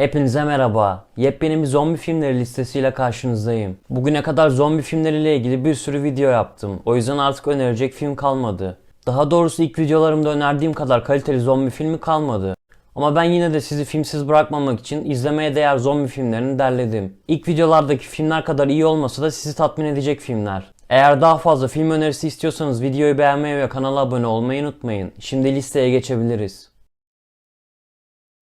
Hepinize merhaba. Yepyeni bir zombi filmleri listesiyle karşınızdayım. Bugüne kadar zombi filmleriyle ilgili bir sürü video yaptım. O yüzden artık önerecek film kalmadı. Daha doğrusu ilk videolarımda önerdiğim kadar kaliteli zombi filmi kalmadı. Ama ben yine de sizi filmsiz bırakmamak için izlemeye değer zombi filmlerini derledim. İlk videolardaki filmler kadar iyi olmasa da sizi tatmin edecek filmler. Eğer daha fazla film önerisi istiyorsanız videoyu beğenmeyi ve kanala abone olmayı unutmayın. Şimdi listeye geçebiliriz.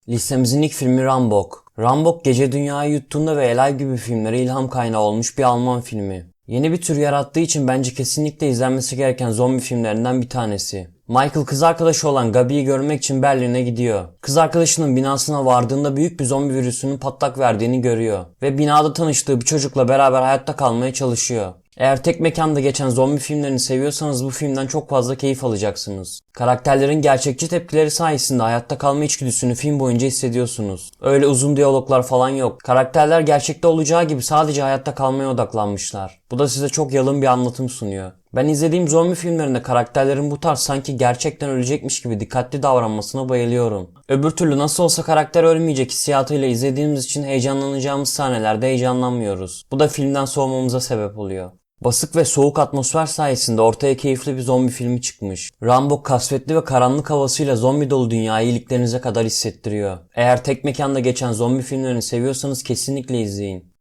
Listemizin ilk filmi Rambok. Rambok gece dünyayı yuttuğunda ve Elay gibi filmlere ilham kaynağı olmuş bir Alman filmi. Yeni bir tür yarattığı için bence kesinlikle izlenmesi gereken zombi filmlerinden bir tanesi. Michael kız arkadaşı olan Gabi'yi görmek için Berlin'e gidiyor. Kız arkadaşının binasına vardığında büyük bir zombi virüsünün patlak verdiğini görüyor. Ve binada tanıştığı bir çocukla beraber hayatta kalmaya çalışıyor. Eğer tek mekanda geçen zombi filmlerini seviyorsanız bu filmden çok fazla keyif alacaksınız. Karakterlerin gerçekçi tepkileri sayesinde hayatta kalma içgüdüsünü film boyunca hissediyorsunuz. Öyle uzun diyaloglar falan yok. Karakterler gerçekte olacağı gibi sadece hayatta kalmaya odaklanmışlar. Bu da size çok yalın bir anlatım sunuyor. Ben izlediğim zombi filmlerinde karakterlerin bu tarz sanki gerçekten ölecekmiş gibi dikkatli davranmasına bayılıyorum. Öbür türlü nasıl olsa karakter ölmeyecek hissiyatıyla izlediğimiz için heyecanlanacağımız sahnelerde heyecanlanmıyoruz. Bu da filmden soğumamıza sebep oluyor. Basık ve soğuk atmosfer sayesinde ortaya keyifli bir zombi filmi çıkmış. Rambo kasvetli ve karanlık havasıyla zombi dolu dünyayı iliklerinize kadar hissettiriyor. Eğer tek mekanda geçen zombi filmlerini seviyorsanız kesinlikle izleyin.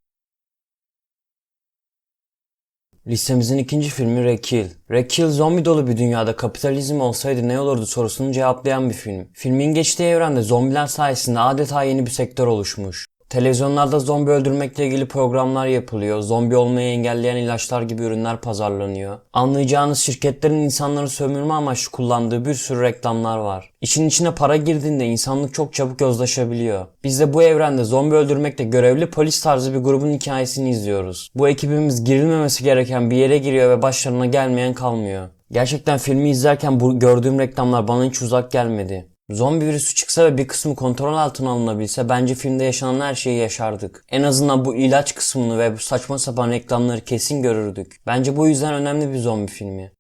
Listemizin ikinci filmi Rekil. Rekil zombi dolu bir dünyada kapitalizm olsaydı ne olurdu sorusunu cevaplayan bir film. Filmin geçtiği evrende zombiler sayesinde adeta yeni bir sektör oluşmuş. Televizyonlarda zombi öldürmekle ilgili programlar yapılıyor. Zombi olmayı engelleyen ilaçlar gibi ürünler pazarlanıyor. Anlayacağınız şirketlerin insanları sömürme amaçlı kullandığı bir sürü reklamlar var. İşin içine para girdiğinde insanlık çok çabuk yozlaşabiliyor. Biz de bu evrende zombi öldürmekle görevli polis tarzı bir grubun hikayesini izliyoruz. Bu ekibimiz girilmemesi gereken bir yere giriyor ve başlarına gelmeyen kalmıyor. Gerçekten filmi izlerken bu gördüğüm reklamlar bana hiç uzak gelmedi. Zombi virüsü çıksa ve bir kısmı kontrol altına alınabilse bence filmde yaşanan her şeyi yaşardık. En azından bu ilaç kısmını ve bu saçma sapan reklamları kesin görürdük. Bence bu yüzden önemli bir zombi filmi.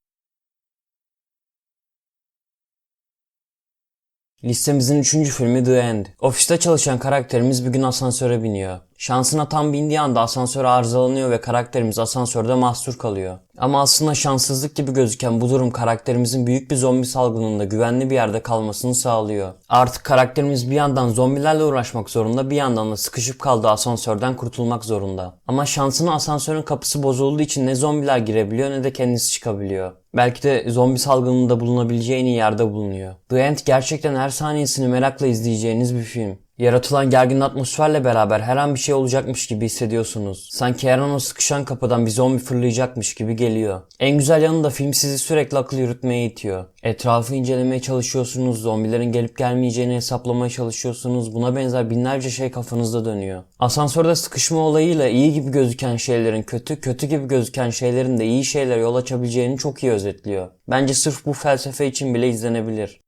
Listemizin üçüncü filmi The End. Ofiste çalışan karakterimiz bir gün asansöre biniyor. Şansına tam bindiği anda asansör arızalanıyor ve karakterimiz asansörde mahsur kalıyor. Ama aslında şanssızlık gibi gözüken bu durum karakterimizin büyük bir zombi salgınında güvenli bir yerde kalmasını sağlıyor. Artık karakterimiz bir yandan zombilerle uğraşmak zorunda bir yandan da sıkışıp kaldığı asansörden kurtulmak zorunda. Ama şansına asansörün kapısı bozulduğu için ne zombiler girebiliyor ne de kendisi çıkabiliyor. Belki de zombi salgınında bulunabileceği en iyi yerde bulunuyor. The End gerçekten her saniyesini merakla izleyeceğiniz bir film. Yaratılan gergin atmosferle beraber her an bir şey olacakmış gibi hissediyorsunuz. Sanki her an o sıkışan kapıdan bir zombi fırlayacakmış gibi geliyor. En güzel yanı da film sizi sürekli akıl yürütmeye itiyor. Etrafı incelemeye çalışıyorsunuz, zombilerin gelip gelmeyeceğini hesaplamaya çalışıyorsunuz. Buna benzer binlerce şey kafanızda dönüyor. Asansörde sıkışma olayıyla iyi gibi gözüken şeylerin kötü, kötü gibi gözüken şeylerin de iyi şeylere yol açabileceğini çok iyi özetliyor. Bence sırf bu felsefe için bile izlenebilir.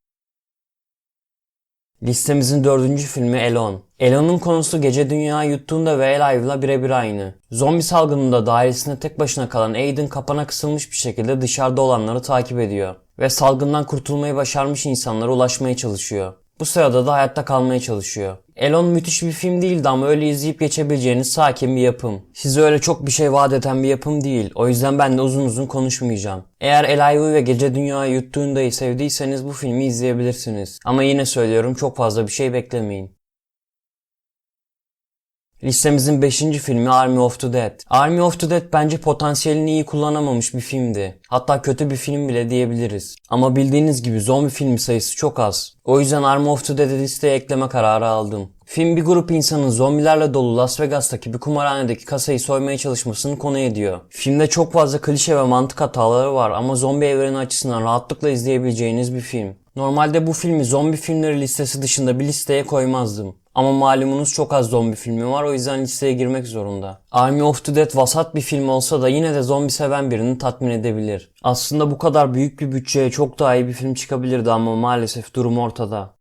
Listemizin dördüncü filmi Elon. Elon'un konusu gece dünyayı yuttuğunda ve Alive'la birebir aynı. Zombi salgınında dairesinde tek başına kalan Aiden kapana kısılmış bir şekilde dışarıda olanları takip ediyor. Ve salgından kurtulmayı başarmış insanlara ulaşmaya çalışıyor. Bu sırada da hayatta kalmaya çalışıyor. Elon müthiş bir film değildi ama öyle izleyip geçebileceğiniz sakin bir yapım. Size öyle çok bir şey vaat eden bir yapım değil. O yüzden ben de uzun uzun konuşmayacağım. Eğer Elihu ve Gece Dünyayı yuttuğundayı sevdiyseniz bu filmi izleyebilirsiniz. Ama yine söylüyorum çok fazla bir şey beklemeyin. Listemizin 5. filmi Army of the Dead. Army of the Dead bence potansiyelini iyi kullanamamış bir filmdi. Hatta kötü bir film bile diyebiliriz. Ama bildiğiniz gibi zombi filmi sayısı çok az. O yüzden Army of the Dead'i listeye ekleme kararı aldım. Film bir grup insanın zombilerle dolu Las Vegas'taki bir kumarhanedeki kasayı soymaya çalışmasını konu ediyor. Filmde çok fazla klişe ve mantık hataları var ama zombi evreni açısından rahatlıkla izleyebileceğiniz bir film. Normalde bu filmi zombi filmleri listesi dışında bir listeye koymazdım. Ama malumunuz çok az zombi filmi var o yüzden listeye girmek zorunda. Army of the Dead vasat bir film olsa da yine de zombi seven birini tatmin edebilir. Aslında bu kadar büyük bir bütçeye çok daha iyi bir film çıkabilirdi ama maalesef durum ortada.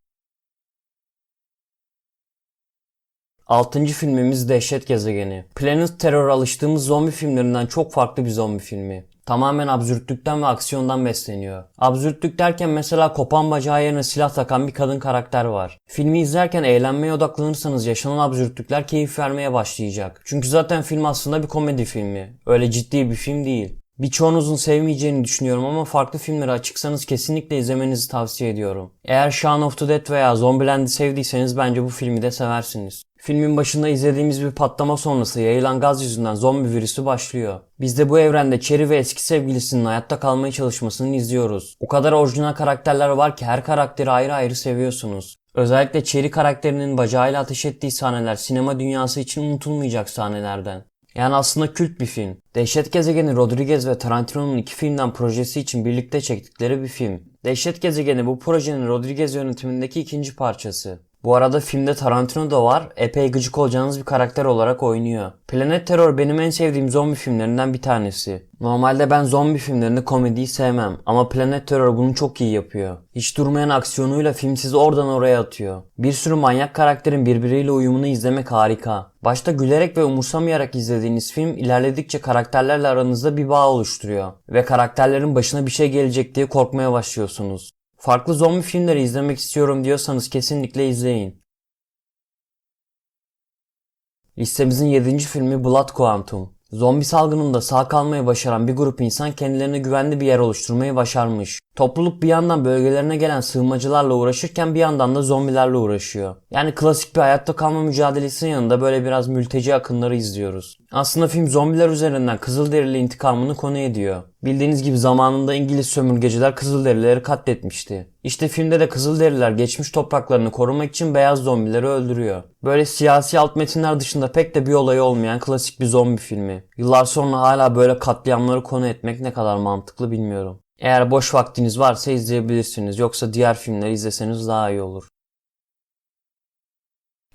Altıncı filmimiz Dehşet Gezegeni. Planet Terror alıştığımız zombi filmlerinden çok farklı bir zombi filmi. Tamamen absürtlükten ve aksiyondan besleniyor. Absürtlük derken mesela kopan bacağı yerine silah takan bir kadın karakter var. Filmi izlerken eğlenmeye odaklanırsanız yaşanan absürtlükler keyif vermeye başlayacak. Çünkü zaten film aslında bir komedi filmi. Öyle ciddi bir film değil. Birçoğunuzun sevmeyeceğini düşünüyorum ama farklı filmlere açıksanız kesinlikle izlemenizi tavsiye ediyorum. Eğer Shaun of the Dead veya Zombieland'i sevdiyseniz bence bu filmi de seversiniz. Filmin başında izlediğimiz bir patlama sonrası yayılan gaz yüzünden zombi virüsü başlıyor. Biz de bu evrende Cherry ve eski sevgilisinin hayatta kalmaya çalışmasını izliyoruz. O kadar orijinal karakterler var ki her karakteri ayrı ayrı seviyorsunuz. Özellikle Cherry karakterinin bacağıyla ateş ettiği sahneler sinema dünyası için unutulmayacak sahnelerden. Yani aslında kült bir film. Dehşet Gezegeni Rodriguez ve Tarantino'nun iki filmden projesi için birlikte çektikleri bir film. Dehşet Gezegeni bu projenin Rodriguez yönetimindeki ikinci parçası. Bu arada filmde Tarantino da var. Epey gıcık olacağınız bir karakter olarak oynuyor. Planet Terror benim en sevdiğim zombi filmlerinden bir tanesi. Normalde ben zombi filmlerinde komediyi sevmem ama Planet Terror bunu çok iyi yapıyor. Hiç durmayan aksiyonuyla film sizi oradan oraya atıyor. Bir sürü manyak karakterin birbiriyle uyumunu izlemek harika. Başta gülerek ve umursamayarak izlediğiniz film ilerledikçe karakterlerle aranızda bir bağ oluşturuyor ve karakterlerin başına bir şey gelecek diye korkmaya başlıyorsunuz. Farklı zombi filmleri izlemek istiyorum diyorsanız kesinlikle izleyin. Listemizin 7. filmi Blood Quantum. Zombi salgınında sağ kalmayı başaran bir grup insan kendilerine güvenli bir yer oluşturmayı başarmış. Topluluk bir yandan bölgelerine gelen sığınmacılarla uğraşırken bir yandan da zombilerle uğraşıyor. Yani klasik bir hayatta kalma mücadelesinin yanında böyle biraz mülteci akınları izliyoruz. Aslında film zombiler üzerinden Kızılderili intikamını konu ediyor. Bildiğiniz gibi zamanında İngiliz sömürgeciler Kızılderilileri katletmişti. İşte filmde de Kızılderililer geçmiş topraklarını korumak için beyaz zombileri öldürüyor. Böyle siyasi alt metinler dışında pek de bir olayı olmayan klasik bir zombi filmi. Yıllar sonra hala böyle katliamları konu etmek ne kadar mantıklı bilmiyorum. Eğer boş vaktiniz varsa izleyebilirsiniz. Yoksa diğer filmleri izleseniz daha iyi olur.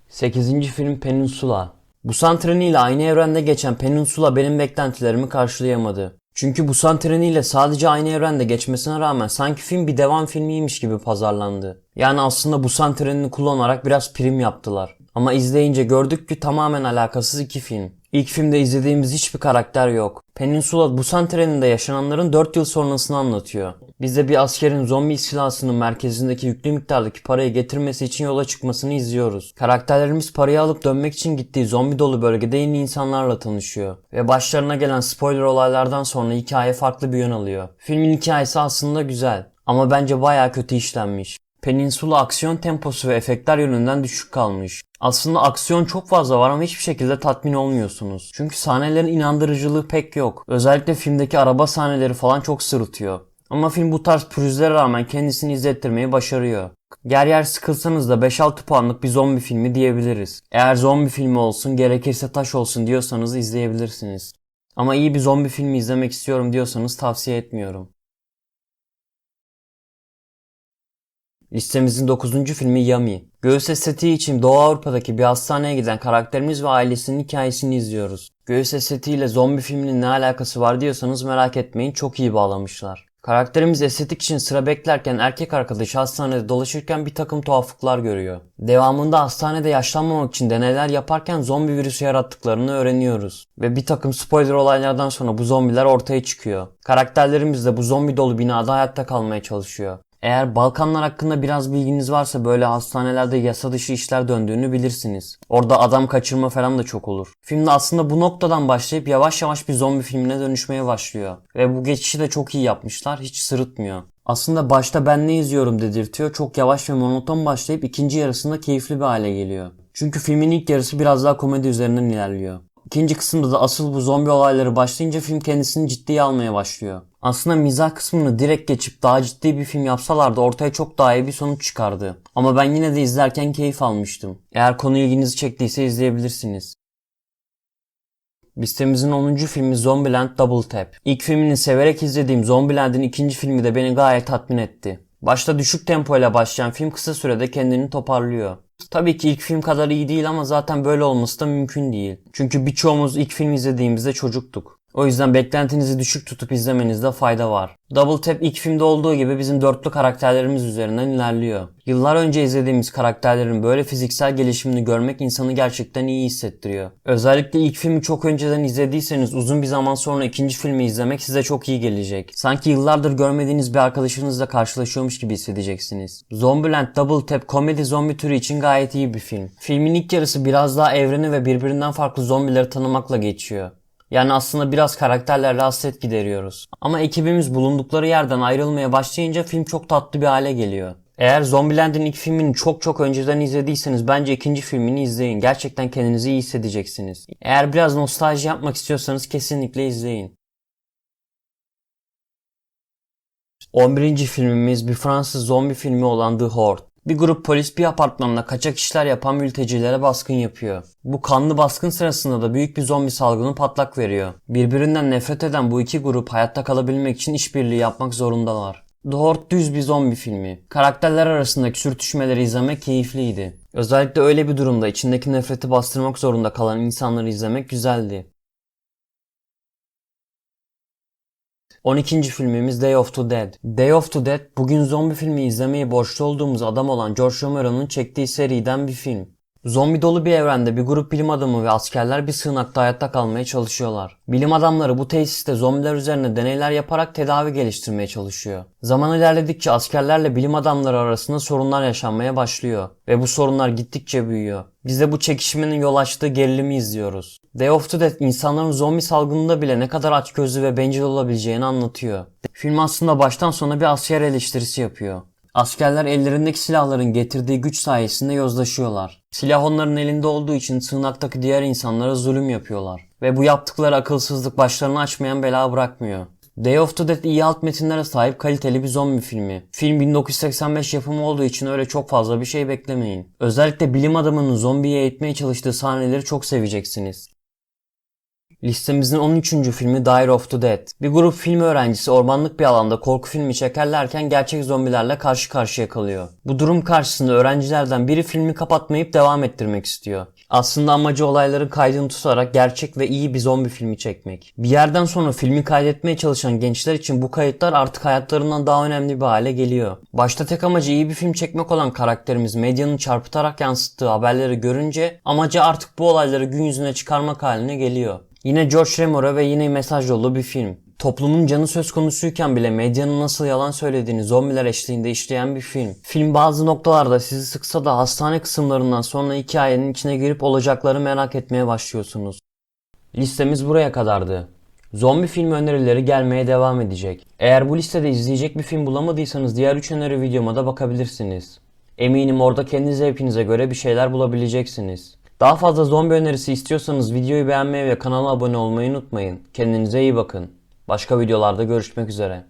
8. film Peninsula. Busan treniyle aynı evrende geçen Peninsula benim beklentilerimi karşılayamadı. Çünkü Busan treniyle sadece aynı evrende geçmesine rağmen sanki film bir devam filmiymiş gibi pazarlandı. Yani aslında Busan trenini kullanarak biraz prim yaptılar. Ama izleyince gördük ki tamamen alakasız iki film. İlk filmde izlediğimiz hiçbir karakter yok. Peninsula Busan treninde yaşananların 4 yıl sonrasını anlatıyor. Biz de bir askerin zombi istilasının merkezindeki yüklü miktardaki parayı getirmesi için yola çıkmasını izliyoruz. Karakterlerimiz parayı alıp dönmek için gittiği zombi dolu bölgede yeni insanlarla tanışıyor. Ve başlarına gelen spoiler olaylardan sonra hikaye farklı bir yön alıyor. Filmin hikayesi aslında güzel ama bence baya kötü işlenmiş. Peninsula aksiyon temposu ve efektler yönünden düşük kalmış. Aslında aksiyon çok fazla var ama hiçbir şekilde tatmin olmuyorsunuz. Çünkü sahnelerin inandırıcılığı pek yok. Özellikle filmdeki araba sahneleri falan çok sırıtıyor. Ama film bu tarz pürüzlere rağmen kendisini izlettirmeyi başarıyor. Yer yer sıkılsanız da 5-6 puanlık bir zombi filmi diyebiliriz. Eğer zombi filmi olsun gerekirse taş olsun diyorsanız izleyebilirsiniz. Ama iyi bir zombi filmi izlemek istiyorum diyorsanız tavsiye etmiyorum. Listemizin 9. filmi Yami. Göğüs estetiği için Doğu Avrupa'daki bir hastaneye giden karakterimiz ve ailesinin hikayesini izliyoruz. Göğüs estetiğiyle zombi filminin ne alakası var diyorsanız merak etmeyin çok iyi bağlamışlar. Karakterimiz estetik için sıra beklerken erkek arkadaşı hastanede dolaşırken bir takım tuhaflıklar görüyor. Devamında hastanede yaşlanmamak için deneyler yaparken zombi virüsü yarattıklarını öğreniyoruz. Ve bir takım spoiler olaylardan sonra bu zombiler ortaya çıkıyor. Karakterlerimiz de bu zombi dolu binada hayatta kalmaya çalışıyor. Eğer Balkanlar hakkında biraz bilginiz varsa böyle hastanelerde yasa dışı işler döndüğünü bilirsiniz. Orada adam kaçırma falan da çok olur. Filmde aslında bu noktadan başlayıp yavaş yavaş bir zombi filmine dönüşmeye başlıyor. Ve bu geçişi de çok iyi yapmışlar, hiç sırıtmıyor. Aslında başta ben ne izliyorum dedirtiyor, çok yavaş ve monoton başlayıp ikinci yarısında keyifli bir hale geliyor. Çünkü filmin ilk yarısı biraz daha komedi üzerinden ilerliyor. İkinci kısımda da asıl bu zombi olayları başlayınca film kendisini ciddiye almaya başlıyor. Aslında mizah kısmını direkt geçip daha ciddi bir film yapsalardı ortaya çok daha iyi bir sonuç çıkardı. Ama ben yine de izlerken keyif almıştım. Eğer konu ilginizi çektiyse izleyebilirsiniz. Listemizin 10. filmi Zombieland Double Tap. İlk filmini severek izlediğim Zombieland'in ikinci filmi de beni gayet tatmin etti. Başta düşük tempo ile başlayan film kısa sürede kendini toparlıyor. Tabii ki ilk film kadar iyi değil ama zaten böyle olması da mümkün değil. Çünkü birçoğumuz ilk film izlediğimizde çocuktuk. O yüzden beklentinizi düşük tutup izlemenizde fayda var. Double Tap ilk filmde olduğu gibi bizim dörtlü karakterlerimiz üzerinden ilerliyor. Yıllar önce izlediğimiz karakterlerin böyle fiziksel gelişimini görmek insanı gerçekten iyi hissettiriyor. Özellikle ilk filmi çok önceden izlediyseniz uzun bir zaman sonra ikinci filmi izlemek size çok iyi gelecek. Sanki yıllardır görmediğiniz bir arkadaşınızla karşılaşıyormuş gibi hissedeceksiniz. Zombieland Double Tap komedi zombi türü için gayet iyi bir film. Filmin ilk yarısı biraz daha evreni ve birbirinden farklı zombileri tanımakla geçiyor. Yani aslında biraz karakterlerle hasret gideriyoruz. Ama ekibimiz bulundukları yerden ayrılmaya başlayınca film çok tatlı bir hale geliyor. Eğer Zombieland'in ilk filmini çok çok önceden izlediyseniz bence ikinci filmini izleyin. Gerçekten kendinizi iyi hissedeceksiniz. Eğer biraz nostalji yapmak istiyorsanız kesinlikle izleyin. 11. filmimiz bir Fransız zombi filmi olan The Horde. Bir grup polis bir apartmanda kaçak işler yapan mültecilere baskın yapıyor. Bu kanlı baskın sırasında da büyük bir zombi salgını patlak veriyor. Birbirinden nefret eden bu iki grup hayatta kalabilmek için işbirliği yapmak zorundalar. Horde düz bir zombi filmi. Karakterler arasındaki sürtüşmeleri izlemek keyifliydi. Özellikle öyle bir durumda içindeki nefreti bastırmak zorunda kalan insanları izlemek güzeldi. 12. filmimiz Day of the Dead. Day of the Dead bugün zombi filmi izlemeyi borçlu olduğumuz adam olan George Romero'nun çektiği seriden bir film. Zombi dolu bir evrende bir grup bilim adamı ve askerler bir sığınakta hayatta kalmaya çalışıyorlar. Bilim adamları bu tesiste zombiler üzerine deneyler yaparak tedavi geliştirmeye çalışıyor. Zaman ilerledikçe askerlerle bilim adamları arasında sorunlar yaşanmaya başlıyor ve bu sorunlar gittikçe büyüyor. Biz de bu çekişmenin yol açtığı gerilimi izliyoruz. Day of the Dead insanların zombi salgınında bile ne kadar açgözlü ve bencil olabileceğini anlatıyor. Film aslında baştan sona bir asker eleştirisi yapıyor. Askerler ellerindeki silahların getirdiği güç sayesinde yozlaşıyorlar. Silah onların elinde olduğu için sığınaktaki diğer insanlara zulüm yapıyorlar. Ve bu yaptıkları akılsızlık başlarını açmayan bela bırakmıyor. Day of the Dead iyi alt metinlere sahip kaliteli bir zombi filmi. Film 1985 yapımı olduğu için öyle çok fazla bir şey beklemeyin. Özellikle bilim adamının zombiyi eğitmeye çalıştığı sahneleri çok seveceksiniz. Listemizin 13. filmi Dire of the Dead. Bir grup film öğrencisi ormanlık bir alanda korku filmi çekerlerken gerçek zombilerle karşı karşıya kalıyor. Bu durum karşısında öğrencilerden biri filmi kapatmayıp devam ettirmek istiyor. Aslında amacı olayların kaydını tutarak gerçek ve iyi bir zombi filmi çekmek. Bir yerden sonra filmi kaydetmeye çalışan gençler için bu kayıtlar artık hayatlarından daha önemli bir hale geliyor. Başta tek amacı iyi bir film çekmek olan karakterimiz medyanın çarpıtarak yansıttığı haberleri görünce amacı artık bu olayları gün yüzüne çıkarmak haline geliyor. Yine George Romero ve yine mesaj dolu bir film. Toplumun canı söz konusuyken bile medyanın nasıl yalan söylediğini zombiler eşliğinde işleyen bir film. Film bazı noktalarda sizi sıksa da hastane kısımlarından sonra hikayenin içine girip olacakları merak etmeye başlıyorsunuz. Listemiz buraya kadardı. Zombi film önerileri gelmeye devam edecek. Eğer bu listede izleyecek bir film bulamadıysanız diğer 3 öneri videoma da bakabilirsiniz. Eminim orada kendi zevkinize göre bir şeyler bulabileceksiniz. Daha fazla zombi önerisi istiyorsanız videoyu beğenmeyi ve kanala abone olmayı unutmayın. Kendinize iyi bakın. Başka videolarda görüşmek üzere.